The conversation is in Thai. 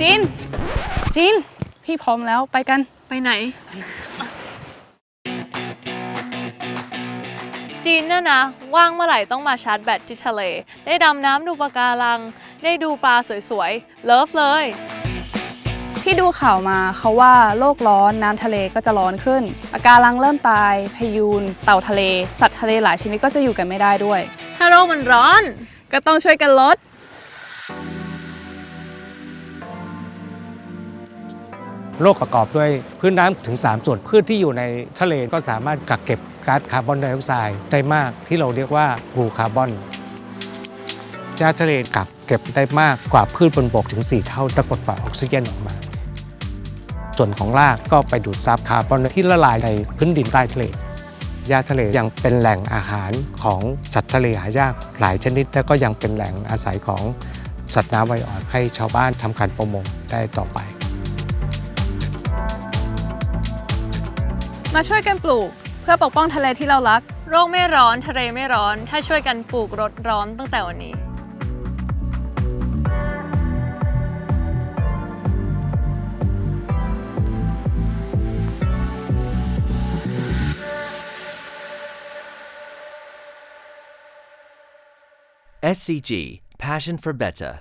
จิน จิน พี่พร้อมแล้วไปกัน ไปไหน จีนเนี่ยนะ ว่างเมื่อไหร่ต้องมาชาร์จแบตที่ทะเล ได้ดำน้ำดูปะการัง ได้ดูปลาสวยๆ เลิฟเลย ที่ดูข่าวมาเขาว่าโลกร้อนน้ำทะเลก็จะร้อนขึ้นปะการังเริ่มตาย พยูน เต่าทะเล สัตว์ทะเลหลายชนิดก็จะอยู่กันไม่ได้ด้วย ถ้าโลกมันร้อน ก็ต้องช่วยกันลด โลกประกอบด้วยพื้นน้ำถึง 3 ส่วนพืชที่อยู่ในทะเลก็สามารถกักเก็บก๊าซคาร์บอนไดออกไซด์ได้มากที่เราเรียกว่าบูคาร์บอนก๊าทะเลกักเก็บได้มากกว่าพืชบนบกถึง 4 เท่าและปลดปล่อยออกซิเจนออกมา ส่วนของรากก็ไปดูดซับคาร์บอนที่ละลายในพื้นดินใต้ทะเลหญ้าทะเลยังเป็นแหล่งอาหารของสัตว์ทะเลหายากหลายชนิด และก็ยังเป็นแหล่งอาศัยของสัตว์น้ำไวอ่อนให้ชาวบ้านทำการประมงได้ต่อไป มาช่วยกันปลูก เพื่อปกป้องทะเลที่เรารักโลกไม่ร้อนทะเลไม่ร้อน ถ้าช่วยกันปลูกรถร้อนตั้งแต่วันนี้ SCG Passion for Better